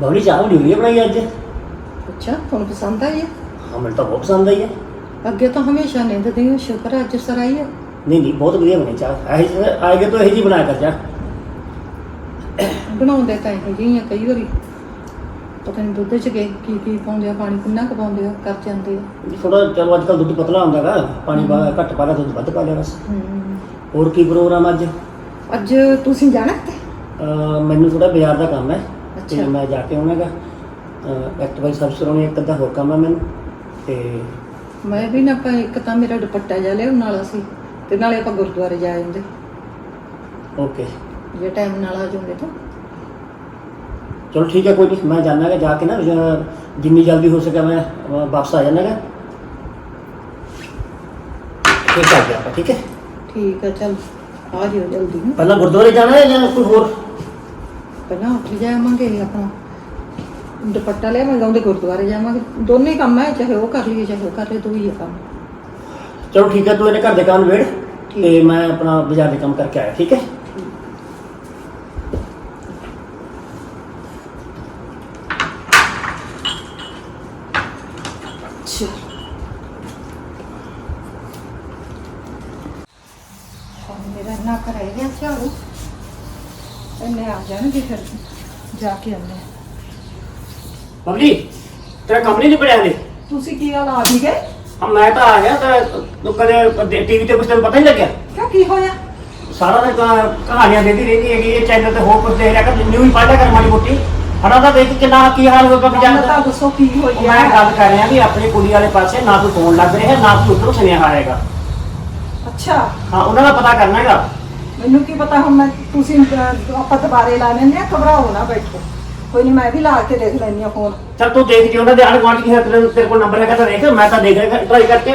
ਬਬਲੀ ਚਾਹ ਬੜੀ ਵਧੀਆ ਬਣਾਈ ਅੱਜ? ਅੱਛਾ ਤੁਹਾਨੂੰ ਪਸੰਦ ਆਈ ਹੈ ਹਾਂ ਮੈਨੂੰ ਤਾਂ ਬਹੁਤ ਪਸੰਦ ਆਈ ਹੈ ਅੱਗੇ ਤਾਂ ਹਮੇਸ਼ਾ ਨਿੰਦਦੀ ਹਾਂ ਸ਼ੁਕਰ ਹੈ ਅੱਜ ਸਰਾਈ ਹੈ ਨਹੀਂ ਨਹੀਂ ਬਹੁਤ ਵਧੀਆ ਬਣੀ ਚਾਹ। ਇਹ ਆਏਗੇ ਤਾਂ ਇਹੀ ਜੀ ਬਣਾ ਕਰ ਜਾ ਬਣਾਉਂਦੇ ਤਾਂ ਇਹੋ ਜਿਹੀ ਆ ਕਈ ਵਾਰੀ। ਪਤਾ ਨਹੀਂ ਦੁੱਧ ਚ ਕੀ ਕੀ ਕੀ ਪਾਉਂਦੇ ਆ ਪਾਣੀ ਕਿੰਨਾ ਕੁ ਪਾਉਂਦੇ ਆ ਕਰ ਜਾਂਦੇ ਆ। ਥੋੜਾ ਚਲੋ ਅੱਜ ਕੱਲ ਦੁੱਧ ਪਤਲਾ ਹੁੰਦਾ ਹੈਗਾ ਪਾਣੀ ਘੱਟ ਪਾ ਲਿਆ ਦੁੱਧ ਵੱਧ ਪਾ ਲਿਆ ਬਸ। ਹਮ। ਹੋਰ ਕੀ ਪ੍ਰੋਗਰਾਮ ਅੱਜ? ਅੱਜ ਤੁਸੀਂ ਜਾਣਾ ਅਹ ਮੈਨੂੰ ਥੋੜਾ ਬਾਜ਼ਾਰ ਦਾ ਕੰਮ ਹੈ। ਤੇ ਅੱਛਾ। ਮੈਂ ਜਾ ਕੇ ਆਉਣਾਗਾ। ਐਕਟਿਵਾਈ ਸਰਵਿਸ ਕਰਾਉਣੀ ਇੱਕ ਅੱਧਾ ਹੋਰ ਕੰਮ ਹੈ ਮੈਨੂੰ। ਤੇ ਮੈਂ ਵੀ ਨਾ ਆਪਾਂ ਇੱਕ ਤਾਂ ਮੇਰਾ ਦੁਪੱਟਾ ਜਾ ਲਿਆ ਨਾਲ ਅਸੀਂ ਤੇ ਨਾਲੇ ਆਪਾਂ ਗੁਰਦੁਆਰੇ ਜਾ ਆਉਂਦੇ। ਓਕੇ। ਜੇ ਟਾਈਮ ਨਾਲ ਆ ਜਾਓਗੇ ਤਾਂ। ਚਲੋ ਠੀਕ ਹੈ ਕੋਈ ਨਹੀਂ ਮੈਂ ਜਾਣਾਗਾ ਜਾ ਕੇ ਨਾ ਜਿੰਨੀ ਜਲਦੀ ਹੋ ਸਕੇ ਮੈਂ ਵਾਪਸ ਆ ਜਾਣਾਗਾ। ਫਿਰ ਚੱਲ ਗਿਆ ਆਪਾਂ ਠੀਕ ਹੈ? ਠੀਕ ਹੈ ਚਲ ਆ ਜਿਓ ਜਲਦੀ। ਪਹਿਲਾਂ ਗੁਰਦੁਆਰੇ ਜਾਣਾ ਹੈ ਜਾਂ ਕੋਈ ਹੋਰ? ਪਹਿਲਾਂ ਉੱਠ ਜਾਵਾਂਗੇ ਆਪਣਾ ਦੁਪੱਟਾ ਲਿਆਵਾਂਗੇ ਉਹਦੇ ਗੁਰਦੁਆਰੇ ਜਾਵਾਂਗੇ। ਦੋਨੇ ਕੰਮ ਹੈ ਚਾਹੇ ਉਹ ਕਰ ਲਈਏ ਚਾਹੇ ਉਹ ਕਰ ਲਈਏ ਦੋ ਹੀ ਹੈ ਕੰਮ। ਚਲੋ ਠੀਕ ਹੈ ਤੂੰ ਇਹਨੇ ਘਰ ਦੇ ਕੰਮ ਵੇੜ। ਤੇ ਮੈਂ ਆਪਣਾ ਬਾਜ਼ਾਰ ਦੇ ਕੰਮ ਕਰਕੇ ਆਇਆ ਠੀਕ ਹੈ? ਮੇਰਾ ਨਾ ਕਰਾਈ ਗਿਆ ਝਾੜੂ। ਇਹਨੇ ਆ ਜਾਣਗੇ ਫਿਰ ਜਾ ਕੇ ਆਉਂਦੇ ਹਾਂ। ਬਬਲੀ ਤੇਰਾ ਕੰਮ ਨਹੀਂ ਨਿਬੜਿਆ ਹਲੇ? ਤੁਸੀਂ ਕੀ ਹਾਲ ਆ ਵੀ ਗਏ? ਹਾਂ ਮੈਂ ਤਾਂ ਆ ਗਿਆ ਤਾਂ ਤੂੰ ਕਦੇ ਟੀਵੀ ਤੇ ਕੁਝ ਤੈਨੂੰ ਪਤਾ ਨਹੀਂ ਲੱਗਿਆ। ਕਿਉਂ ਕੀ ਹੋਇਆ? ਸਾਰਾ ਦਿਨ ਕਹਾ- ਕਹਾਣੀਆਂ ਦੇਦੀ ਰਹਿੰਦੀ ਹੈਗੀ ਇਹ ਚੈਨਲ ਤੇ ਹੋਰ ਕੁਝ ਦੇਖ ਰਿਹਾ ਕਰ ਨਿਊਜ਼ ਪੜ੍ਹ ਲਿਆ ਕਰ ਮਾੜੀ ਮੋਟੀ। ਹਣਾ ਤਾਂ ਦੇਖ ਕਿੰਨਾ ਕੀ ਹਾਲ ਹੋਗਾ ਬਾਜ਼ਾਰ ਗੱਲ ਤਾਂ ਦਾ? ਦੱਸੋ ਕੀ ਹੋਈ ਉਹ ਮੈਂ ਗੱਲ ਕਰ ਰਿਹਾ ਵੀ ਆਪਣੀ ਕੁੜੀ ਵਾਲੇ ਪਾਸੇ ਨਾ ਕੋਈ ਫੋਨ ਲੱਗ ਰਿਹਾ ਨਾ ਕੋਈ ਉੱਧਰੋਂ ਸੁਨੇਹਾ ਆਏਗਾ ਅੱਛਾ। ਹਾਂ ਉਹਨਾਂ ਦਾ ਪਤਾ ਕਰਨਾ ਹੈਗਾ। ਮੈਨੂੰ ਕੀ ਪਤਾ ਹੁਣ ਮੈਂ ਤੁਸੀਂ ਅਹ, ਆਪਾਂ ਦੁਬਾਰੇ ਲਾ ਲੈਂਦੇ ਆ ਘਬਰਾਓ ਨਾ ਬੈਠੋ। ਕੋਈ ਨਹੀਂ ਮੈਂ ਵੀ ਲਾ ਕੇ ਦੇਖ ਲੈਂਦੀ ਆ ਫੋਨ ਚਲ ਤੂੰ ਦੇਖ ਜੀ ਉਹਨਾਂ ਦੇ ਆਣ ਗੁਆਂਢ ਕੀ ਹੈ ਤੇਰੇ ਤੇਰੇ ਕੋਲ ਨੰਬਰ ਹੈਗਾ ਤਾਂ ਦੇਖ ਮੈਂ ਤਾਂ ਦੇਖ ਰਿਹਾ ਟਰਾਈ ਕਰਕੇ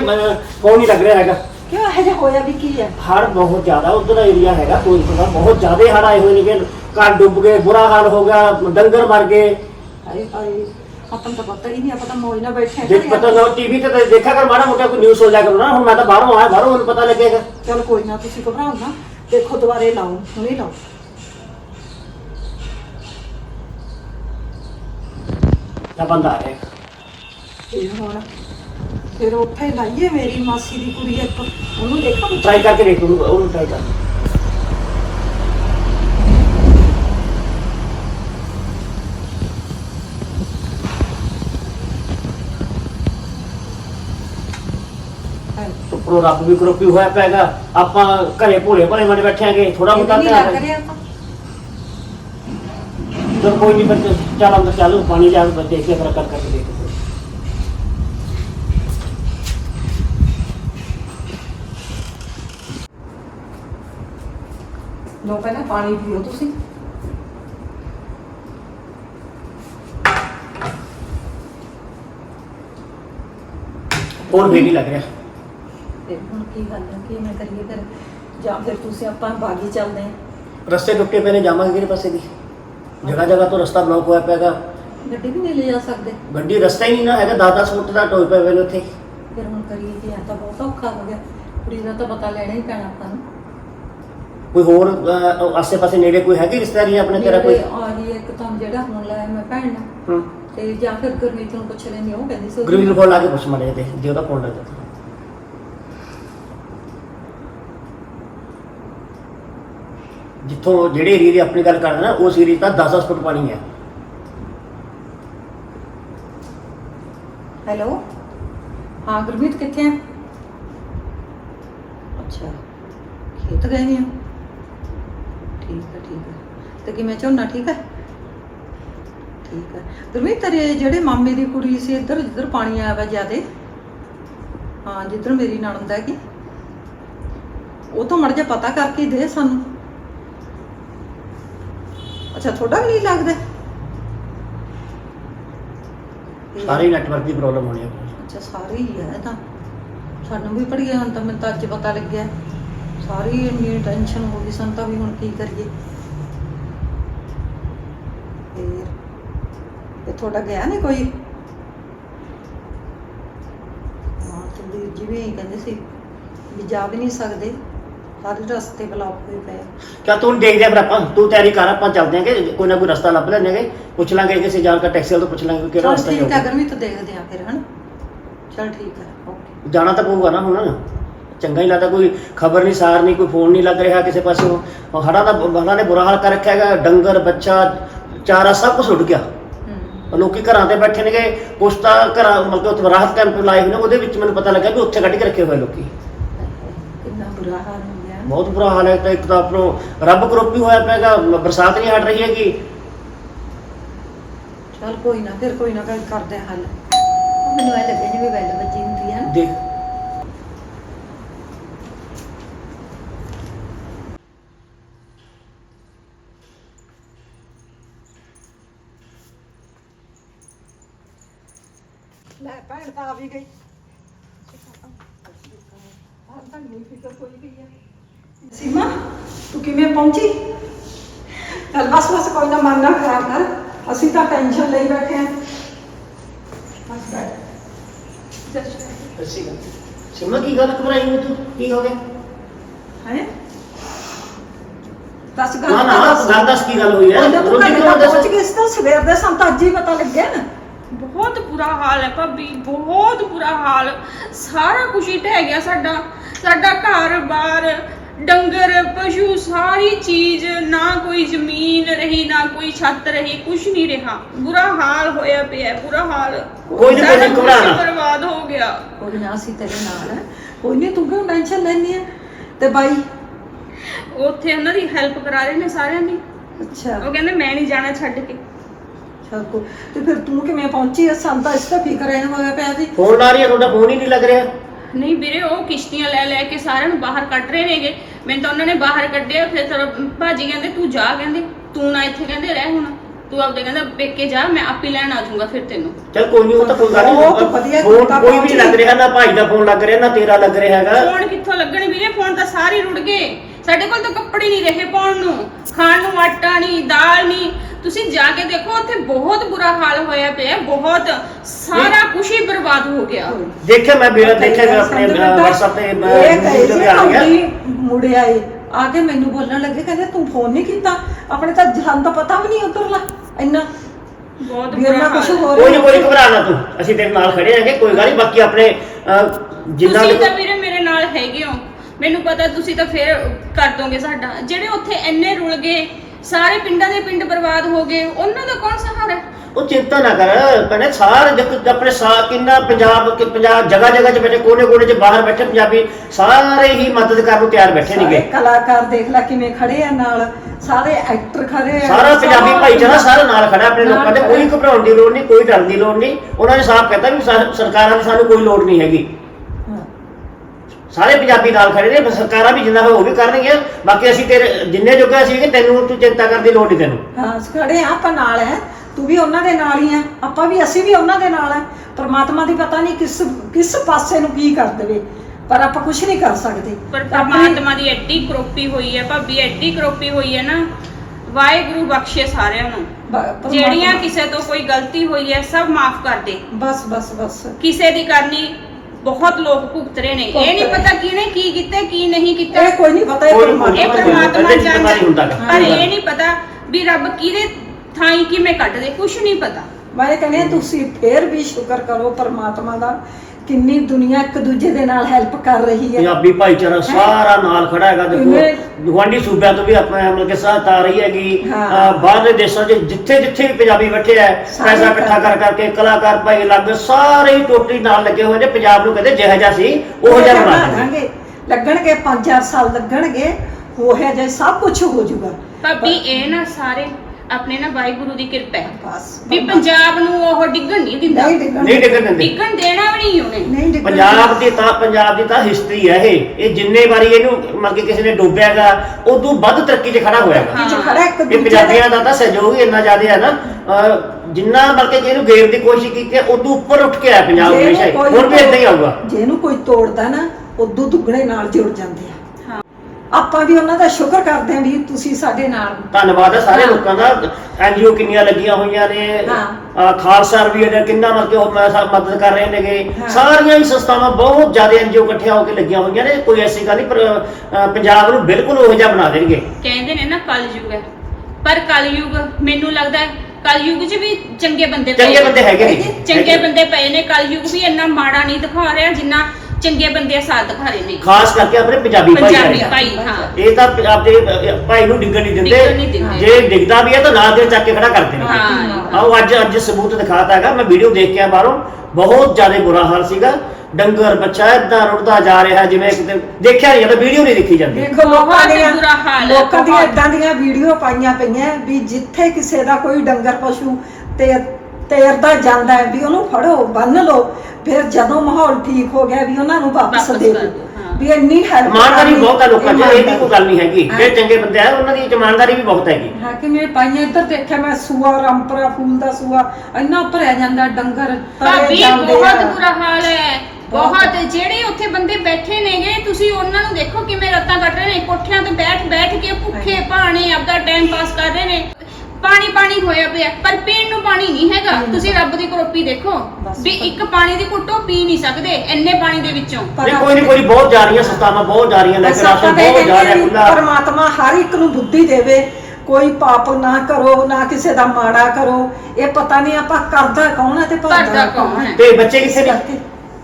ਫੋਨ ਨਹੀਂ ਲੱਗ ਰਿਹਾ ਹੈਗਾ। ਕਿਉਂ ਇਹ ਜਿਹਾ ਹੋਇਆ ਵੀ ਕੀ ਹੈ? ਹੜ ਬਹੁਤ ਜ਼ਿਆਦਾ ਉਧਰ ਦਾ ਏਰੀਆ ਹੈਗਾ ਕੋਈ ਪਤਾ ਬਹੁਤ ਜ਼ਿਆਦਾ ਹੜ ਆਏ ਹੋਏ ਨੇ ਕਿ ਘਰ ਡੁੱਬ ਗਏ ਬੁਰਾ ਹਾਲ ਹੋ ਗਿਆ ਡੰਗਰ ਮਰ ਗਏ। ਹਾਏ ਹਾਏ ਆਪਾਂ ਨੂੰ ਤਾਂ ਪਤਾ ਹੀ ਨਹੀਂ ਆਪਾਂ ਤਾਂ ਮੌਜ ਨਾਲ ਬੈਠੇ ਆ ਦੇਖ ਪਤਾ ਨਾ ਟੀਵੀ ਤੇ ਤਾਂ ਦੇਖਿਆ ਕਰ ਮਾੜਾ ਮੋਟਾ ਕੋਈ ਨਿਊਜ਼ ਹੋ ਜਾ ਕਰੋ ਨਾ ਹੁਣ ਮੈਂ ਤਾਂ ਬਾਹਰੋਂ ਆਇਆ ਬਾਹਰੋਂ ਮੈਨੂੰ ਪਤਾ ਲੱਗੇਗਾ। ਚਲ ਕੋਈ ਨਾ ਤੁਸੀਂ ਘਬਰਾਓ ਨਾ। ਦੇਖੋ ਦੁਬਾਰੇ ਲਾਓ ਹੁਣੇ ਲਾਓ। ਤਾਂ ਬੰਦਾ ਆ ਰਿਹਾ। ਇਹ ਹੁਣ ਫਿਰ ਉੱਥੇ ਲਾਈਏ ਮੇਰੀ ਮਾਸੀ ਦੀ ਕੁੜੀ ਇੱਕ ਉਹਨੂੰ ਦੇਖਾਂ। ਟਰਾਈ ਕਰਕੇ ਦੇਖ ਉਹਨੂੰ ਉਹਨੂੰ ਟਰਾਈ ਕਰ। ਉੱਪਰੋਂ ਰੱਬ ਵੀ ਕਰੋਪੀ ਹੋਇਆ ਪੈਗਾ ਆਪਾਂ ਘਰੇ ਭੋਲੇ ਭਲੇ ਮਨ ਬੈਠਿਆਂਗੇ ਥੋੜਾ ਬਹੁਤਾ ਨਹੀਂ ਧਿਆਨ ਲੱਗ ਰਿਹਾ ਤਾਂ ਚਲ ਕੋਈ ਨਹੀਂ ਬੱਚੇ ਚੱਲ ਅੰਦਰ ਚੱਲ ਪਾਣੀ ਲਿਆ ਕੇ ਦੇਖ ਕੇ ਫਿਰ ਕਰ ਕਰਕੇ ਦੇਖ ਲੋ ਪਹਿਲਾਂ ਪਾਣੀ ਪੀਓ ਤੁਸੀਂ। ਹੋਰ ਵੀ ਨਹੀਂ ਲੱਗ ਰਿਹਾ। ਤੇ ਹੁਣ ਕੀ ਗੱਲ ਹੈ ਕੀ ਮੈਂ ਕਰੀਏ ਫਿਰ ਜਾਂ ਫਿਰ ਤੁਸੀਂ ਆਪਾਂ ਬਾਗੀ ਚੱਲਦੇ ਹਾਂ। ਰਸਤੇ ਟੁੱਟੇ ਪਏ ਨੇ ਜਾਵਾਂਗੇ ਕਿਹੜੇ ਪਾਸੇ ਦੀ? ਜਗ੍ਹਾ ਜਗ੍ਹਾ ਤੋਂ ਰਸਤਾ ਬਲੌਕ ਹੋਇਆ ਪੈਗਾ ਗੱਡੀ ਵੀ ਨਹੀਂ ਲੈ ਜਾ ਸਕਦੇ। ਗੱਡੀ ਰਸਤਾ ਹੀ ਨਹੀਂ ਨਾ ਹੈਗਾ 10-10 ਫੁੱਟ ਦਾ ਟੋਏ ਪਏ ਹੋਏ ਨੇ ਉੱਥੇ। ਫਿਰ ਹੁਣ ਕਰੀਏ ਕਿ ਆ ਤਾਂ ਬਹੁਤ ਔਖਾ ਹੋ ਗਿਆ। ਕੁੜੀ ਦਾ ਤਾਂ ਪਤਾ ਲੈਣਾ ਹੀ ਪੈਣਾ ਆਪਾਂ ਨੂੰ। ਕੋਈ ਹੋਰ ਅਹ, ਆਸੇ-ਪਾਸੇ ਨੇੜੇ ਕੋਈ ਹੈਗੀ ਰਿਸ਼ਤੇਦਾਰੀ ਆਪਣੇ ਤੇਰਾ ਕੋਈ? ਮੇਰੇ ਆ ਗਈ ਇੱਕ ਤਾਂ ਜਿਹੜਾ ਹੁਣ ਲਾਇਆ ਮੈਂ ਭੈਣ ਨੂੰ। ਹੂੰ। ਤੇ ਜਾਂ ਫਿਰ ਗੁਰਮੀਤ ਨੂੰ ਪੁੱਛ ਲੈਣੀ ਉਹ ਕਹਿੰਦੀ ਸੀ ਗੁਰਵੀਰ ਕੋਲ ਲਾ ਕੇ ਪੁੱਛ ਮੜੇ ਤੇ ਜੇ ਉਹਦਾ ਫੋਨ ਲੱਗਦਾ ਜਿੱਥੋਂ ਜਿਹੜੇ ਏਰੀਆ ਦੀ ਆਪਣੀ ਗੱਲ ਕਰਦਾ ਨਾ, ਉਸ ਏਰੀਆ ਦਾ 10-10 ਫੁੱਟ ਪਾਣੀ ਹੈ। ਹੈਲੋ ਹਾਂ, ਗੁਰਮੀਤ ਕਿੱਥੇ ਆ? ਅੱਛਾ, ਖੇਤ ਗਏ ਨੇ ਠੀਕ ਹੈ ਠੀਕ ਹੈ ਤੇ ਕਿਵੇਂ ਝੋਨਾ, ਠੀਕ ਹੈ ਠੀਕ ਹੈ ਗੁਰਮੀਤ, ਤੇਰੇ ਜਿਹੜੇ ਮਾਮੇ ਦੀ ਕੁੜੀ ਸੀ, ਇੱਧਰ ਜਿੱਧਰ ਪਾਣੀ ਆਇਆ ਵਾ ਜਿਆਦੇ? ਹਾਂ, ਜਿੱਧਰ ਮੇਰੀ ਨਣਦ ਹੈਗੀ। ਉਹ ਤੋਂ ਮੜ ਜਾ ਪਤਾ ਕਰਕੇ ਦੇ ਸਾਨੂੰ। ਅੱਛਾ ਤੁਹਾਡਾ ਵੀ ਨਹੀਂ ਲੱਗਦਾ? ਸਾਰੇ ਨੈਟਵਰਕ ਦੀ ਪ੍ਰੋਬਲਮ ਹੋਣੀ ਹੈ ਅੱਛਾ ਸਾਰੇ ਹੀ ਹੈ ਤਾਂ। ਸਾਨੂੰ ਵੀ ਪੜੀ ਹੁਣ ਤਾਂ ਮੈਨੂੰ ਤਾਂ ਅੱਜ ਪਤਾ ਲੱਗਿਆ। ਸਾਰੀ ਇੰਨੀ ਟੈਨਸ਼ਨ ਹੋ ਗਈ ਸਾਨੂੰ ਤਾਂ ਵੀ ਹੁਣ ਕੀ ਕਰੀਏ। ਇਹ ਤੁਹਾਡਾ ਗਿਆ ਨਹੀਂ ਕੋਈ? ਹਾਂ ਤੇ ਜੀ ਵੀ ਕਹਿੰਦੇ ਸੀ ਵੀ ਜਾ ਵੀ ਨਹੀਂ ਸਕਦੇ। ਸਾਰੇ ਰਸਤੇ ਬਲੌਕ ਹੋਏ ਪਏ ਆ। ਕਿਆ ਤੂੰ ਦੇਖਦੇ ਆ ਫਿਰ ਆਪਾਂ? ਤੂੰ ਤਿਆਰੀ ਕਰ ਆਪਾਂ ਚੱਲਦੇ ਆਂਗੇ। ਕੋਈ ਨਾ ਕੋਈ ਰਸਤਾ ਲੱਭ ਲੈਣਗੇ ਪੁੱਛ ਲਾਂਗੇ ਕਿਸੇ ਜਾਣ ਦਾ ਟੈਕਸੀ ਵਾਲੇ ਤੋਂ ਪੁੱਛ ਲਾਂਗੇ ਕਿ ਕਿਹੜਾ ਚੱਲ ਰਸਤਾ ਠੀਕ ਹੈ। ਜਾਊਗਾ ਗਰਮੀ ਤਾਂ ਦੇਖਦੇ ਆ ਫਿਰ ਹਨ? ਚਲ ਠੀਕ ਹੈ ਓਕੇ। ਜਾਣਾ ਤਾਂ ਪਊਗਾ ਨਾ ਹੁਣ। ਚੰਗਾ ਹੀ ਲੱਗਦਾ ਕੋਈ ਖਬਰ ਨਹੀਂ ਸਾਰ ਨਹੀਂ ਕੋਈ ਫੋਨ ਨਹੀਂ ਲੱਗ ਰਿਹਾ ਕਿਸੇ ਪਾਸੋਂ। ਹੜਾ ਦਾ ਹੜਾ ਨੇ ਬੁਰਾ ਹਾਲ ਕਰ ਰੱਖਿਆ ਹੈਗਾ। ਡੰਗਰ ਬੱਚਾ ਚਾਰਾ ਸਭ ਕੁਝ ਉੱਡ ਗਿਆ। ਲੋਕੀ ਘਰਾਂ ਤੇ ਬੈਠੇ ਨੇਗੇ। ਕੁਛ ਤਾਂ ਘਰਾਂ ਮਤਲਬ ਕਿ ਉੱਥੇ ਰਾਹਤ ਕੈਂਪ ਲਾਏ ਹੋਏ ਨੇ ਉਹਦੇ ਵਿੱਚ ਮੈਨੂੰ ਪਤਾ ਲੱਗਾ ਵੀ ਉੱਥੇ ਕੱਢ ਕੇ ਰੱਖੇ ਹੋਏ ਲੋਕੀ। ਕਿੰਨਾ ਬੁਰਾ ਹਾਲ ਹੋ। ਬਹੁਤ ਬੁਰਾ ਹਾਲ ਹੈ ਤਾਂ ਇੱਕ ਤਾਂ ਆਪਣੋ ਰੱਬ ਕਰੋਪੀ ਹੋਇਆ ਪਿਆਗਾ ਬਰਸਾਤ ਨਹੀਂ ਹਟ ਰਹੀ ਹੈਗੀ। ਚਲ ਕੋਈ ਨਾ ਫਿਰ ਕੋਈ ਨਾ ਕੋਈ ਕਰਦੇ ਹਾਂ ਹੱਲ। ਉਹ ਮੈਨੂੰ ਐ ਲੱਗੇ ਜਿਵੇਂ ਬੈਲ ਵੱਜੀ ਹੁੰਦੀ ਹੈ ਨਾ। ਦੇਖ। ਲੈ ਭੈਣ ਤਾਂ ਆ ਵੀ ਗਈ। ਹਾਂ ਤਾਂ ਨਹੀਂ ਫਿਕਰ ਕੋਈ ਗਈ ਹੈ ਸੀਮਾ ਤੂੰ ਕਿਵੇਂ ਪਹੁੰਚੀ ਚੱਲ ਬਸ ਬਸ ਕੋਈ ਨਾ ਮਨ ਨਾ ਖਰਾਬ ਕਰ ਅਸੀਂ ਤਾਂ ਟੈਨਸ਼ਨ ਲਈ ਬੈਠੇ ਹਾਂ ਬਸ ਬੈਠ ਅੱਛੀ ਗੱਲ ਸਿਮਾ ਕੀ ਗੱਲ ਘਬਰਾਈ ਹੋਈ ਤੂੰ ਕੀ ਹੋ ਗਿਆ ਹੈ ਦੱਸ ਗੱਲ ਨਾ ਤਾਂ ਨਾ ਦੱਸ। ਗੱਲ ਦੱਸ ਕੀ ਗੱਲ ਹੋਈ ਹੈ ਉਹਨੇ ਤੂੰ ਰੋਟੀ ਘਰੇ ਕਿਉਂ ਤਾਂ ਦੱਸ ਪਹੁੰਚ ਗਈ ਸੀ ਤਾਂ ਸਵੇਰ ਦੇ ਸਾਨੂੰ ਤਾਂ ਅੱਜ ਹੀ ਪਤਾ ਲੱਗਿਆ ਨਾ ਬਹੁਤ ਬੁਰਾ ਹਾਲ ਹੈ ਭਾਬੀ ਬਹੁਤ ਬੁਰਾ ਹਾਲ। ਸਾਰਾ ਕੁਝ ਹੀ ਢਹਿ ਗਿਆ ਸਾਡਾ ਸਾਡਾ ਘਰ ਬਾਰ ਡੰਗਰ ਪਸ਼ੂ ਸਾਰੀ ਚੀਜ਼ ਨਾ ਕੋਈ ਜ਼ਮੀਨ ਰਹੀ ਨਾ ਕੋਈ ਛੱਤ ਰਹੀ ਕੁਝ ਨਹੀਂ ਰਿਹਾ। ਬੁਰਾ ਹਾਲ ਹੋਇਆ ਪਿਆ ਹੈ, ਬੁਰਾ ਹਾਲ। ਕੋਈ ਨੀ, ਕੋਈ ਘਬਰਾਣਾ। ਬਰਬਾਦ ਹੋ ਗਿਆ। ਕੋਈ ਨਾ ਅਸੀਂ ਤੇਰੇ ਨਾਲ ਹੈ ਕੋਈ ਨਹੀਂ ਤੂੰ ਕਿਉਂ ਟੈਨਸ਼ਨ ਲੈਣੀ ਹੈ ਤੇ ਬਾਈ? ਉੱਥੇ ਉਹਨਾਂ ਦੀ ਹੈਲਪ ਕਰਾ ਰਹੇ ਨੇ ਸਾਰਿਆਂ ਦੀ। ਅੱਛਾ। ਉਹ ਕਹਿੰਦੇ ਮੈਂ ਨਹੀਂ ਜਾਣਾ ਛੱਡ ਕੇ। ਚੱਲ ਕੋ ਤੇ ਫਿਰ ਤੂੰ ਕਿਵੇਂ ਪਹੁੰਚੀ ਸਾਨੂੰ ਤਾਂ ਇਸ ਦਾ ਫਿਕਰ ਐ ਹੋਇਆ ਪਿਆ ਜੀ ਫੋਨ ਲਾ ਰਹੀ ਹੈ ਤੁਹਾਡਾ ਫੋਨ ਹੀ ਨਹੀਂ ਲੱਗ ਰਿਹਾ। ਨਹੀਂ ਵੀਰੇ ਉਹ ਕਿਸ਼ਤੀਆਂ ਲੈ ਲੈ ਕੇ ਸਾਰਿਆਂ ਨੂੰ ਬਾਹਰ ਕੱਢ ਰਹੇ ਨੇਗੇ। ਮੈਨੂੰ ਤਾਂ ਉਹਨਾਂ ਨੇ ਬਾਹਰ ਕੱਢਿਆ ਫਿਰ ਤੇਰਾ ਭਾਜੀ ਕਹਿੰਦੇ ਤੂੰ ਜਾ ਕਹਿੰਦੇ ਤੂੰ ਨਾ ਇੱਥੇ ਕਹਿੰਦੇ ਰਹਿ ਹੁਣ। ਤੂੰ ਆਪਦੇ ਕਹਿੰਦਾ ਪੇਕੇ ਜਾ ਮੈਂ ਆਪੇ ਲੈਣ ਆ ਜਾਊਂਗਾ ਫਿਰ ਤੈਨੂੰ। ਚਲ ਕੋਈ ਨਹੀਂ ਉਹ ਤਾਂ ਕੋਈ ਗੱਲ ਨਹੀਂ ਵਧੀਆ ਫੋਨ ਕੀਤਾ ਕੋਈ ਵੀ ਲੱਗ ਰਿਹਾ ਨਾ ਭਾਈ ਦਾ ਫੋਨ ਲੱਗ ਰਿਹਾ ਨਾ ਤੇਰਾ ਲੱਗ ਰਿਹਾ ਹੈਗਾ। ਫੋਨ ਕਿੱਥੋਂ ਲੱਗਣ ਵੀਰੇ? ਫੋਨ ਤਾਂ ਸਾਰੇ ਰੁੜ ਗਏ। ਸਾਡੇ ਕੋਲ ਤਾਂ ਕੱਪੜੇ ਨਹੀਂ ਰਹੇ ਪਾਉਣ ਨੂੰ। ਖਾਣ ਨੂੰ ਆਟਾ ਨਹੀਂ ਦਾਲ ਨਹੀਂ। ਤੁਸੀਂ ਜਾ ਕੇ ਦੇਖੋ ਉੱਥੇ ਬਹੁਤ ਬੁਰਾ ਹਾਲ ਹੋਇਆ ਪਿਆ ਹੈ, ਬਹੁਤ ਸਾਰਾ ਕੁਝ ਹੀ ਬਰਬਾਦ ਹੋ ਗਿਆ। ਦੇਖਿਆ ਮੈਂ ਵੀਡੀਓ ਦੇਖਿਆ ਮੈਂ ਆਪਣੇ WhatsApp ਤੇ ਮੈਂ ਇਹ ਕਹੇ YouTube ਤੇ ਆ ਗਿਆ। ਮੁੜਿਆ ਏ ਆ ਕੇ ਮੈਨੂੰ ਬੋਲਣ ਲੱਗੇ ਕਹਿੰਦੇ ਤੂੰ ਫੋਨ ਨਹੀਂ ਕੀਤਾ। ਆਪਣੇ ਤਾਂ ਜਹਾਨ ਦਾ ਪਤਾ ਵੀ ਨਹੀਂ ਉਧਰਲਾ। ਇੰਨਾ ਬਹੁਤ ਵੀ ਬੁਰਾ ਇੰਨਾ ਹਾਲ। ਕੁਝ ਹੈ। ਹੋ ਕੋਈ ਨਹੀਂ ਰਿਹਾ ਕੋਈ ਨੀ, ਘਬਰਾ ਨਾ ਤੂੰ। ਅਸੀਂ ਤੇਰੇ ਨਾਲ ਖੜੇ ਹੈਗੇ ਕੋਈ ਗੱਲ ਨਹੀਂ ਬਾਕੀ ਆਪਣੇ ਅਹ, ਜਿੰਨਾ ਤੁਸੀਂ ਤਾਂ ਵੀਰੇ ਮੇਰੇ ਨਾਲ ਹੈਗੇ ਹੋ। ਮੈਨੂੰ ਪਤਾ ਤੁਸੀਂ ਤਾਂ ਫੇਰ ਕਰ ਦੋਗੇ ਸਾਡਾ ਜਿਹੜੇ ਉੱਥੇ ਇੰਨੇ ਰੁਲ ਗਏ ਸਾਰੇ ਪਿੰਡਾਂ ਦੇ ਪਿੰਡ ਬਰਬਾਦ ਹੋ ਗਏ ਉਹਨਾਂ ਦਾ ਕੌਣ ਸਹਾਰਾ ਹੈ? ਉਹ ਚਿੰਤਾ ਨਾ ਕਰ ਭੈਣੇ ਸਾਰੇ ਦੇਖ ਆਪਣੇ ਸਾ ਕਿੰਨਾ ਪੰਜਾਬ ਕਿ ਪੰਜਾਬ ਜਗ੍ਹਾ ਜਗ੍ਹਾ 'ਚ ਬੈਠੇ ਕੋਨੇ ਕੋਨੇ 'ਚ ਬਾਹਰ ਬੈਠੇ ਪੰਜਾਬੀ ਸਾਰੇ ਹੀ ਮਦਦ ਕਰਨ ਨੂੰ ਤਿਆਰ ਬੈਠੇ ਸਾਰੇ ਨੇਗੇ ਕਲਾਕਾਰ ਦੇਖ ਲੈ ਕਿਵੇਂ ਖੜੇ ਆ ਨਾਲ ਸਾਰੇ ਐਕਟਰ ਖੜੇ ਆ ਸਾਰਾ ਪੰਜਾਬੀ ਭਾਈਚਾਰਾ ਸਾਰਾ ਨਾਲ ਖੜਾ ਆਪਣੇ ਲੋਕਾਂ ਦੇ। ਕੋਈ ਘਬਰਾਉਣ ਦੀ ਲੋੜ ਨਹੀਂ ਕੋਈ ਡਰਨ ਦੀ ਲੋੜ ਨਹੀਂ ਉਹਨਾਂ ਨੇ ਸਾਫ਼ ਕਹਿਤਾ ਵੀ ਸਾ- ਸਰਕਾਰਾਂ ਦੀ ਸਾਨੂੰ ਕੋਈ ਲੋੜ ਨਹੀਂ ਹੈਗੀ। ਸਾਰੇ ਪੰਜਾਬੀ ਨਾਲ ਖੜੇ ਨੇ ਸਰਕਾਰਾਂ ਵੀ ਜਿੰਨਾ ਹੋ ਉਹ ਵੀ ਕਰਨਗੀਆਂ। ਬਾਕੀ ਅਸੀਂ ਤੇਰੇ ਜਿੰਨੇ ਜੋਗੇ ਅਸੀਂ ਕਿ ਤੈਨੂੰ ਤੂੰ ਚਿੰਤਾ ਕਰਨ ਦੀ ਲੋੜ ਨਹੀਂ ਤੈਨੂੰ। ਹਾਂ ਖੜੇ ਆ ਆਪਾਂ ਨਾਲ ਹੈ। ਤੂੰ ਵੀ ਉਹਨਾਂ ਦੇ ਨਾਲ ਹੀ ਆ ਆਪਾਂ ਵੀ ਅਸੀਂ ਵੀ ਉਹਨਾਂ ਦੇ ਨਾਲ ਆ ਪਰਮਾਤਮਾ ਦੀ ਪਤਾ ਨਹੀਂ ਕਿਸ ਕਿਸ ਪਾਸੇ ਨੂੰ ਕੀ ਕਰ ਦੇਵੇ ਪਰ ਆਪਾਂ ਕੁਝ ਨਹੀਂ ਕਰ ਸਕਦੇ। ਪਰ ਪਰਮਾਤਮਾ ਦੀ ਐਡੀ ਕਰੋਪੀ ਹੋਈ ਹੈ ਭਾਬੀ ਐਡੀ ਕਰੋਪੀ ਹੋਈ ਹੈ ਨਾ ਵਾਹਿਗੁਰੂ ਬਖਸ਼ੇ ਸਾਰਿਆਂ ਨੂੰ। ਜਿਹੜੀਆਂ ਕਿਸੇ ਤੋਂ ਕੋਈ ਗਲਤੀ ਹੋਈ ਹੈ ਸਭ ਮਾਫ ਕਰ ਦੇ। ਬਸ ਬਸ ਬਸ। ਕਿਸੇ ਦੀ ਕਰਨੀ ਬਹੁਤ ਲੋਕ ਭੁਗਤ ਰਹੇ ਨੇ। ਇਹ ਨਹੀਂ। ਪਤਾ ਕਿਹਨੇ ਕੀ ਕੀਤਾ ਕੀ ਨਹੀਂ ਕੀਤਾ। ਇਹ ਕੋਈ ਨਹੀਂ ਪਤਾ ਇਹ ਕੋਈ ਪਰਮਾਤਮਾ ਇਹ ਪਰਮਾਤਮਾ ਜਾਣਦਾ। ਪਰ ਇਹ ਨਹੀਂ ਪਤਾ ਵੀ ਰੱਬ ਕਿਹਦੇ ਥਾਈ ਕਿਵੇਂ ਕੱਢ ਦੇ ਕੁਝ ਨਹੀਂ ਪਤਾ। ਮੈਂ ਇਹ ਕਹਿੰਦੀ ਹਾਂ, ਤੁਸੀਂ ਫੇਰ ਵੀ ਸ਼ੁਕਰ ਕਰੋ ਪਰਮਾਤਮਾ ਦਾ। ਕਿੰਨੀ ਦੁਨੀਆ ਇੱਕ ਦੂਜੇ ਦੇ ਨਾਲ ਹੈਲਪ ਕਰ ਰਹੀ ਹੈ। ਪੰਜਾਬੀ ਭਾਈਚਾਰਾ ਸਾਰਾ ਨਾਲ ਖੜਾ ਹੈਗਾ ਦੇਖੋ ਗੁਆਂਢੀ ਸੂਬਿਆਂ ਤੋਂ ਵੀ ਆਪਣੇ ਮਤਲਬ ਕਿ ਸਾਥ ਆ ਰਹੀ ਹੈਗੀ। ਬਾਹਰਲੇ ਦੇਸ਼ਾਂ 'ਚ ਜਿੱਥੇ ਜਿੱਥੇ ਵੀ ਪੰਜਾਬੀ ਬੈਠੇ ਹੈ ਸਾਰੇ ਪੈਸਾ ਇਕੱਠਾ ਕਰ ਕਰਕੇ ਕਲਾਕਾਰ ਭਾਈ ਲੱਗ ਸਾਰੇ ਹੀ ਟੋਟਲੀ ਨਾਲ ਲੱਗੇ ਹੋਏ ਨੇ ਪੰਜਾਬ ਨੂੰ ਕਹਿੰਦੇ ਜਿਹੋ ਜਿਹਾ ਸੀ ਉਹ ਜਿਹਾ ਬਣਾ। ਦਾਂਗੇ ਲੱਗਣਗੇ 5-4 ਸਾਲ ਲੱਗਣਗੇ ਹੋਇਆ ਜੇ ਸਭ ਕੁਝ ਹੋ ਜਾਊਗਾ। ਭਾਬੀ ਇਹ ਨਾ ਸਾਰੇ ਆਪਣੇ ਨਾ ਵਾਹਿਗੁਰੂ ਦੀ ਕਿਰਪਾ ਹੈ। ਬਸ ਵੀ ਪੰਜਾਬ ਨੂੰ ਉਹ ਡਿੱਗਣ ਨਹੀਂ ਦਿੰਦਾ। ਨਹੀਂ ਡਿੱਗਣ ਨਹੀਂ ਡਿੱਗਣ ਦਿੰਦੇ। ਡਿੱਗਣ ਦੇਣਾ ਵੀ ਨਹੀਂ ਉਹਨੇ। ਨਹੀਂ ਡਿੱਗਣ ਪੰਜਾਬ ਦੀ ਤਾਂ ਪੰਜਾਬ ਦੀ ਤਾਂ ਹਿਸਟਰੀ ਹੈ ਇਹ। ਇਹ ਜਿੰਨੇ ਵਾਰੀ ਇਹਨੂੰ ਮਤਲਬ ਕਿ ਕਿਸੇ ਨੇ ਡੋਬਿਆਗਾ ਉਦੋਂ ਵੱਧ ਤਰੱਕੀ 'ਚ ਖੜਾ ਹੋਇਆਗਾ। ਵਿੱਚ ਖੜਾ ਇੱਕ ਇਹ ਦੂਜੇ ਪੰਜਾਬੀਆਂ ਦਾ ਤਾਂ ਸਹਿਯੋਗ ਹੀ ਇੰਨਾ ਜ਼ਿਆਦਾ ਹੈ ਨਾ। ਜਿੰਨਾ ਬਲਕਿ ਕਿ ਇਹਨੂੰ ਗੇਰ ਦੀ ਕੋਸ਼ਿਸ਼ ਕੀਤੀ ਹੈ ਉਦੋਂ ਉੱਪਰ ਉੱਠ ਕੇ ਆਇਆ ਪੰਜਾਬ ਜਿਹਨੂੰ ਹਮੇਸ਼ਾ ਹੁਣ ਵੀ ਇਦਾਂ ਹੀ ਆਊਗਾ। ਜਿਹਨੂੰ ਕੋਈ ਤੋੜਦਾ ਨਾ ਉਦੋਂ ਦੁੱਗਣੇ ਨਾਲ ਜੁੜ ਜਾਂਦੇ ਆ। ਆਪਾਂ ਵੀ ਉਹਨਾਂ ਦਾ ਸ਼ੁਕਰ ਕਰਦੇ ਹਾਂ ਵੀ ਤੁਸੀਂ ਸਾਡੇ ਨਾਲ। ਧੰਨਵਾਦ ਹੈ ਸਾਰੇ ਹਾਂ। ਲੋਕਾਂ ਦਾ ਐਨਜੀਓ ਕਿੰਨੀਆਂ ਲੱਗੀਆਂ ਹੋਈਆਂ ਨੇ ਹਾਂ। ਖਾਲਸਾ ਵੀ ਇਹਦਾ ਕਿੰਨਾ ਮਤਲਬ ਕਿ ਉਹ ਮ- ਸਾ- ਮਦਦ ਕਰ ਰਹੇ ਨੇਗੇ ਹਾਂ। ਸਾਰੀਆਂ ਹੀ ਸੰਸਥਾਵਾਂ ਬਹੁਤ ਜ਼ਿਆਦਾ ਐਨਜੀਓ ਇਕੱਠੀਆਂ ਹੋ ਕੇ ਲੱਗੀਆਂ ਹੋਈਆਂ ਨੇ ਕੋਈ ਐਸੀ ਗੱਲ ਨਹੀਂ ਪਰ ਪੰਜਾਬ ਨੂੰ ਬਿਲਕੁਲ ਉਹੋ ਜਿਹਾ ਬਣਾ ਦੇਣਗੇ ਕਹਿੰਦੇ ਨੇ ਨਾ ਕਲਯੁਗ ਹੈ ਪਰ ਕਲਯੁਗ ਮੈਨੂੰ ਲੱਗਦਾ ਹੈ ਕਲਯੁਗ 'ਚ ਵੀ ਚੰਗੇ ਬੰਦੇ ਪਏ ਚੰਗੇ ਨੇ। ਬੰਦੇ ਹੈਗੇ ਨੇ ਚੰਗੇ ਹੈਗੇ। ਬੰਦੇ ਪਏ ਨੇ ਕਲਯੁਗ ਵੀ ਇੰਨਾ ਮਾੜਾ ਨਹੀਂ ਦਿਖਾ ਰਿਹਾ ਜਿੰਨਾ ਚੰਗੇ ਬੰਦੇ ਸਾਥ ਦਿਖਾ ਰਹੇ ਨੇ। ਖਾਸ ਕਰਕੇ ਆਪਣੇ ਪੰਜਾਬੀ ਭਾਈ ਪੰਜਾਬੀ ਭਾਈ ਹਾਂ। ਇਹ ਤਾਂ ਪੰਜਾਬ ਦੇ ਭਾਈ ਨੂੰ ਡਿੱਗਣ ਨਹੀਂ ਡਿੱਗਣ ਨਹੀਂ ਦਿੰਦੇ। ਦਿੰਦੇ। ਜੇ ਡਿੱਗਦਾ ਵੀ ਹੈ ਤਾਂ ਨਾਲ ਦੇ ਚੱਕ ਕੇ ਖੜਾ ਕਰਦੇ ਨੇ। ਹਾਂ। ਆਓ ਅੱਜ ਅੱਜ ਸਬੂਤ ਦਿਖਾਤਾ ਹੈਗਾ। ਮੈਂ ਵੀਡੀਓ ਦੇਖ ਕੇ ਆ ਬਾਹਰੋਂ। ਬਹੁਤ ਜ਼ਿਆਦਾ ਬੁਰਾ ਹਾਲ ਸੀਗਾ। ਡੰਗਰ ਬੱਚਾ ਇਦਾਂ ਰੁੜਦਾ ਜਾ ਰਿਹਾ ਜਿਵੇਂ ਕਿਤੇ ਦੇਖਿਆ ਨਹੀਂ ਜਾਂਦਾ ਵੀਡੀਓ ਨਹੀਂ ਦੇਖੀ ਜਾਂਦੀ। ਦੇਖੋ ਲੋਕਾਂ ਬਹੁਤ ਦੀਆਂ ਬੁਰਾ ਹਾਲ ਹੈ, ਲੋਕਾਂ ਦੀਆਂ ਬਹੁਤ। ਇਦਾਂ ਦੀਆਂ ਵੀਡੀਓ ਪਾਈਆਂ ਪਈਆਂ ਵੀ ਜਿੱਥੇ ਕਿਸੇ ਦਾ ਕੋਈ ਡੰਗਰ ਪਸ਼ੂ ਤੇ ਤੇਰਦਾ ਜਾਂਦਾ ਹੈ ਵੀ ਉਹਨੂੰ ਫੜੋ ਬੰਨ ਲਓ। ਫਿਰ ਜਦੋਂ ਮਾਹੌਲ ਠੀਕ ਹੋ ਗਿਆ ਵੀ ਉਹਨਾਂ ਨੂੰ ਵਾਪਸ ਵਾਪਸ ਦੇ ਕਰ ਦਿਓ। ਦਿਓ, ਹਾਂ। ਵੀ ਇੰਨੀ ਹੈਲਪ ਇਮਾਨਦਾਰੀ ਬਹੁਤ ਹੈ ਲੋਕਾਂ 'ਚ ਇਹ ਵੀ ਕੋਈ ਗੱਲ ਨਹੀਂ ਹੈਗੀ। ਜਿਹੜੇ ਚੰਗੇ ਬੰਦੇ ਆ ਉਹਨਾਂ ਦੀ ਇਮਾਨਦਾਰੀ ਵੀ ਬਹੁਤ ਹੈਗੀ। ਹਾਂ ਕਿ ਮੇਰੇ ਪਾਈਆਂ ਇੱਧਰ ਦੇਖਿਆ ਮੈਂ ਸੂਆ ਰਾਮਪੁਰਾ ਫੂਲ ਦਾ ਸੂਆ ਇੰਨਾ ਭਰਿਆ ਜਾਂਦਾ ਡੰਗਰ ਤਰੇ ਭਾਬੀ ਜਾਂਦੇ ਬਹੁਤ ਆ। ਬੁਰਾ ਹਾਲ ਹੈ। ਬਹੁਤ ਜਿਹੜੇ ਉੱਥੇ ਬੰਦੇ ਬੈਠੇ ਨੇਗੇ ਤੁਸੀਂ ਉਹਨਾਂ ਨੂੰ ਦੇਖੋ ਕਿਵੇਂ ਰੱਤਾਂ ਕੱਟ ਰਹੇ ਨੇ ਕੋਠਿਆਂ ਤੇ ਬੈਠ ਬੈਠ ਕੇ ਭੁੱਖੇ ਭਾਣੇ ਆਪਦਾ ਟਾਈਮ ਪਾਸ ਕਰ ਰਹੇ ਨੇ। ਪਾਣੀ ਪਾਣੀ ਹੋਇਆ ਪਿਆ ਪਰ ਪੀਣ ਨੂੰ ਪਾਣੀ ਨਹੀਂ ਹੈਗਾ। ਤੁਸੀਂ ਰੱਬ ਦੀ ਕਰੋਪੀ ਦੇਖੋ ਬਸ ਵੀ ਇੱਕ ਪਾਣੀ ਦੀ ਘੁੱਟੋ ਪੀ ਨਹੀਂ ਸਕਦੇ ਇੰਨੇ ਪਾਣੀ ਦੇ ਵਿੱਚੋਂ। ਪਰ ਨਹੀਂ ਕੋਈ ਨਹੀਂ ਕੋਈ ਨੀ, ਬਹੁਤ ਜਾ ਰਹੀਆਂ ਸੰਸਥਾਵਾਂ ਬਹੁਤ ਜਾ ਰਹੀਆਂ ਲੈ ਬਸ ਕੇ ਆਪਾਂ ਬਹੁਤ ਜਾ ਰਿਹਾ ਖੁੱਲਾ ਪਰਮਾਤਮਾ ਹਰ ਇੱਕ ਨੂੰ ਬੁੱਧੀ ਦੇਵੇ ਕੋਈ ਪਾਪ ਨਾ ਕਰੋ ਨਾ ਕਿਸੇ ਦਾ ਮਾੜਾ ਕਰੋ। ਇਹ ਪਤਾ ਨਹੀਂ ਆਪਾਂ ਕਰਦਾ ਕੌਣ ਹੈ ਤੇ ਭਰਦਾ ਕੌਣ ਹੈ? ਤੇ ਬੱਚੇ ਕਿਸੇ ਨੇ?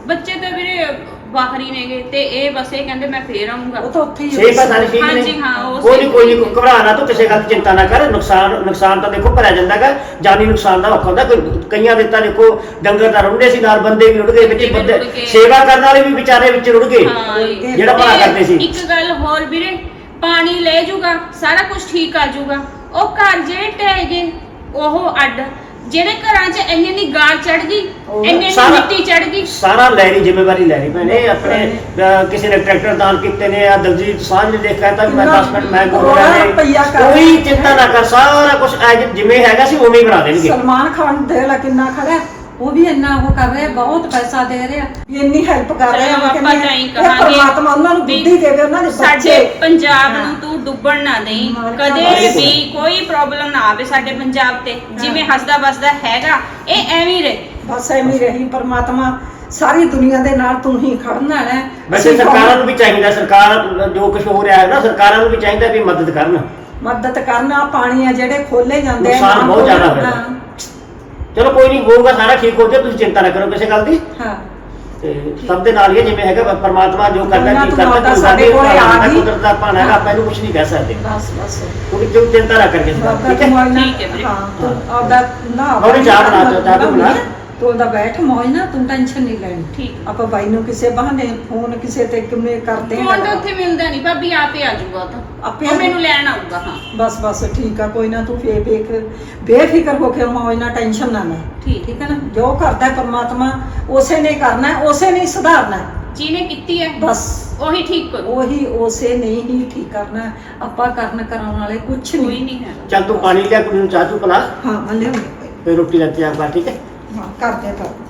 ਬੱਚੇ ਤਾਂ ਵੀਰੇ ਬਾਹਰ ਹੀ ਨੇਗੇ ਤੇ ਇਹ ਬਸ ਇਹ ਕਹਿੰਦੇ ਮੈਂ ਫੇਰ ਆਉਂਗਾ ਉਹ ਤਾਂ ਉੱਥੇ ਹੀ ਛੇ ਪਤਾ ਨਹੀਂ ਠੀਕ ਨੇ ਹਾਂਜੀ, ਹਾਂ, ਉਹ ਕੋਈ ਨਹੀਂ ਕੋਈ ਨਹੀਂ ਘਬਰਾ ਨਾ ਤੂੰ ਕਿਸੇ ਗੱਲ ਦੀ ਚਿੰਤਾ ਨਾ ਕਰ। ਨੁਕਸਾਨ ਨੁਕਸਾਨ ਤਾਂ ਦੇਖੋ ਭਰਿਆ ਜਾਂਦਾਗਾ ਜਾਨੀ ਨੁਕਸਾਨ ਦਾ ਔਖਾ ਹੁੰਦਾ। ਕੋਈ ਕਈਆਂ ਦੇ ਤਾਂ ਦੇਖੋ ਡੰਗਰ ਤਾਂ ਰੁੰਡੇ ਸੀ ਨਾਲ ਬੰਦੇ ਵੀ ਰੁੜ ਗਏ ਵਿੱਚ ਬੰਦੇ ਗਏ। ਸੇਵਾ ਕਰਨ ਵਾਲੇ ਵੀ ਵਿਚਾਰੇ ਵਿੱਚ ਰੁੜ ਗਏ ਹਾਂ ਇਹ- ਜਿਹੜਾ ਭਲਾ ਤੇ ਕਰਦੇ ਸੀ। ਇੱਕ ਗੱਲ ਹੋਰ ਵੀਰੇ ਪਾਣੀ ਲੈ ਜਾਊਗਾ ਸਾਰਾ ਕੁਝ ਠੀਕ ਆ ਜਾਊਗਾ ਉਹ ਘਰ ਜਿਹੜੇ ਢਹਿ ਗਏ ਉਹ ਅੱਡ। ਜਿਹੜੇ ਘਰਾਂ 'ਚ ਇੰਨੀ ਇੰਨੀ ਗਾਰ ਚੜ ਗਈ ਉਹ ਇੰਨੀ ਇੰਨੀ ਸਾਰਾ- ਮਿੱਟੀ ਚੜ ਗਈ। ਸਾਰਾ ਲੈਣੀ ਜ਼ਿੰਮੇਵਾਰੀ ਲੈਣੀ ਪੈਣੇ ਆਪਣੇ ਅਹ, ਕਿਸੇ ਨੇ ਟਰੈਕਟਰ ਦਾਨ ਕੀਤੇ ਨੇ ਆ ਦਲਜੀਤ ਸਾਂਝ ਨੇ ਦੇਖਿਆ ਤਾਂ ਮੈਂ ਕਿੰਨਾ 10 ਮਿੰਟ ਮੈਂ ਰੁਪਈਆ ਕਰ ਕੋਈ ਚਿੰਤਾ ਨਾ ਕਰ ਸਾਰਾ ਕੁਝ ਜਿਵੇਂ ਹੈਗਾ ਸੀ ਉਵੇਂ ਹੀ ਬਣਾ ਦੇਣਗੇ। ਸਲਮਾਨ ਖਾਨ ਦੇ ਲਾ ਕਿੰਨਾ ਖੜਾ ਹੈ। ਉਹ ਵੀ ਇੰਨਾ ਉਹ ਕਰ ਰਿਹਾ ਬਹੁਤ ਪੈਸਾ ਦੇ ਰਿਹਾ। ਵੀ ਇੰਨੀ ਹੈਲਪ ਕਰ ਰਿਹਾ ਚਲੋ ਆਪਾਂ ਤਾਂ ਹਾਂ, ਇਹ ਕਹਾਂਗੇ ਪਰਮਾਤਮਾ ਉਹਨਾਂ ਨੂੰ ਵੀ ਬੁੱਧੀ ਦੇਵੇ ਉਹਨਾਂ ਦੇ ਸਾਡੇ ਬੱਚੇ ਪੰਜਾਬ। ਨੂੰ ਤੂੰ ਡੁੱਬਣ ਨਾ ਦੇਈ। ਕਦੇ। ਵੀ ਕੋਈ ਪ੍ਰੋਬਲਮ ਨਾ ਆਵੇ ਸਾਡੇ ਪੰਜਾਬ ਤੇ। ਜਿਵੇਂ ਹੱਸਦਾ ਵਸਦਾ ਹੈਗਾ ਇਹ ਐਵੇਂ ਹੀ ਰਹੇ। ਬਸ ਐਵੇਂ ਰਹੀ ਪਰਮਾਤਮਾ ਸਾਰੀ ਦੁਨੀਆ ਦੇ ਨਾਲ ਤੂੰ ਹੀ ਖੜਨਾ ਹੈ। ਵੈਸੇ ਅਸੀਂ ਸਰਕਾਰਾਂ ਨੂੰ ਵੀ ਚਾਹੀਦਾ ਸਰਕਾਰ ਜੋ ਕੁਝ ਹੋ ਰਿਹਾ ਹੈ ਨਾ ਸਰਕਾਰਾਂ ਨੂੰ ਵੀ ਚਾਹੀਦਾ ਵੀ ਮਦਦ ਕਰਨ। ਮਦਦ ਕਰਨਾ ਪਾਣੀ ਆ ਜਿਹੜੇ ਖੋਲੇ ਜਾਂਦੇ ਆ ਨੁਕਸਾਨ ਬਹੁਤ ਜ਼ਿਆਦਾ ਹੋਇਆ। ਚਲੋ ਕੋਈ ਨਹੀਂ ਹੋਊਗਾ ਸਾਰਾ ਠੀਕ ਹੋ ਜਾਏ ਤੁਸੀਂ ਚਿੰਤਾ ਨਾ ਕਰੋ ਕਿਸੇ ਗੱਲ ਦੀ। ਹਾਂ। ਤੇ ਸਭ ਦੇ ਨਾਲ ਹੀ ਹੈ, ਜਿਵੇਂ ਹੈਗਾ ਪਰਮਾਤਮਾ ਜੋ ਕਰਦਾ ਉਹਨਾਂ ਕੀ ਤੋਂ ਕਰਦਾ ਮਾਤਾ ਕੋਈ ਸਾਡੇ ਸਾਡੇ ਕੋਲੇ ਆ ਗਈ। ਕੁਦਰਤ ਦਾ ਭਾਣਾ ਹੈਗਾ ਆਪਾਂ ਇਹਨੂੰ ਕੁਝ ਨਹੀਂ ਕਹਿ ਸਕਦੇ। ਬਸ ਬਸ। ਕੋਈ ਕਿਉਂ ਚਿੰਤਾ ਨਾ ਕਰਕੇ ਬਾਬਾ ਠੀਕ ਹੈ? ਠੀਕ ਵੀਰੇ। ਹਾਂ ਤੂੰ ਆਪਦਾ ਨਾ ਉਹਨੇ ਚਾਹ ਬਣਾ ਦਿਓ, ਚਾਹ ਤੂੰ ਬਣਾ। ਤੂੰ ਉਹਦਾ ਬੈਠ ਮੌਜ ਨਾ ਤੂੰ ਟੈਨਸ਼ਨ ਨਹੀਂ ਲੈਣੀ। ਠੀਕ ਆਪਾਂ ਬਾਈ ਨੂੰ ਕਿਸੇ ਬਹਾਨੇ ਫੋਨ ਕਿਸੇ ਤੇ ਕਿਵੇਂ ਕਰਦੇ ਫੋਨ ਤਾਂ ਉੱਥੇ ਮਿਲਦਾ ਨਹੀਂ ਭਾਬੀ ਆਪੇ ਆ ਜਾਊਗਾ ਉਹ ਤਾਂ। ਆਪੇ ਉਹ ਆ ਮੈਨੂੰ ਲੈਣ ਆਊਗਾ ਹਾਂ। ਬਸ ਬਸ ਠੀਕ ਆ ਕੋਈ ਨਾ ਤੂੰ ਫੇਰ ਵੇਖ ਬੇਫਿਕਰ ਹੋ ਕੇ ਮੌਜ ਨਾਲ ਟੈਨਸ਼ਨ ਨਾ ਲੈ। ਠੀਕ। ਠੀਕ ਹੈ ਨਾ? ਜੋ ਕਰਦਾ ਹੈ ਪਰਮਾਤਮਾ ਉਸੇ ਨੇ ਕਰਨਾ ਹੈ, ਉਸੇ ਨੇ ਹੀ ਸੁਧਾਰਨਾ ਹੈ। ਜਿਹਨੇ ਕੀਤੀ ਹੈ ਬਸ। ਉਹੀ ਠੀਕ ਕਰੂ ਉਹੀ ਉਸੇ ਨੇ ਹੀ ਠੀਕ ਕਰਨਾ ਹੈ। ਆਪਾਂ ਕਰਨ ਕਰਾਉਣ ਵਾਲੇ ਕੁਝ ਕੋਈ ਨਹੀਂ। ਨਹੀਂ ਹੈ ਚੱਲ ਤੂੰ ਪਾਣੀ ਲਿਆ ਕੁੜੀ ਨੂੰ ਚਾਹ ਚੂ ਪਿਲਾ। ਹਾਂ ਫਿਰ ਰੋਟੀ ਲੈ ਕੇ ਆ ਠੀਕ ਹਾਂ? ਕਰਦੇ ਤਾਂ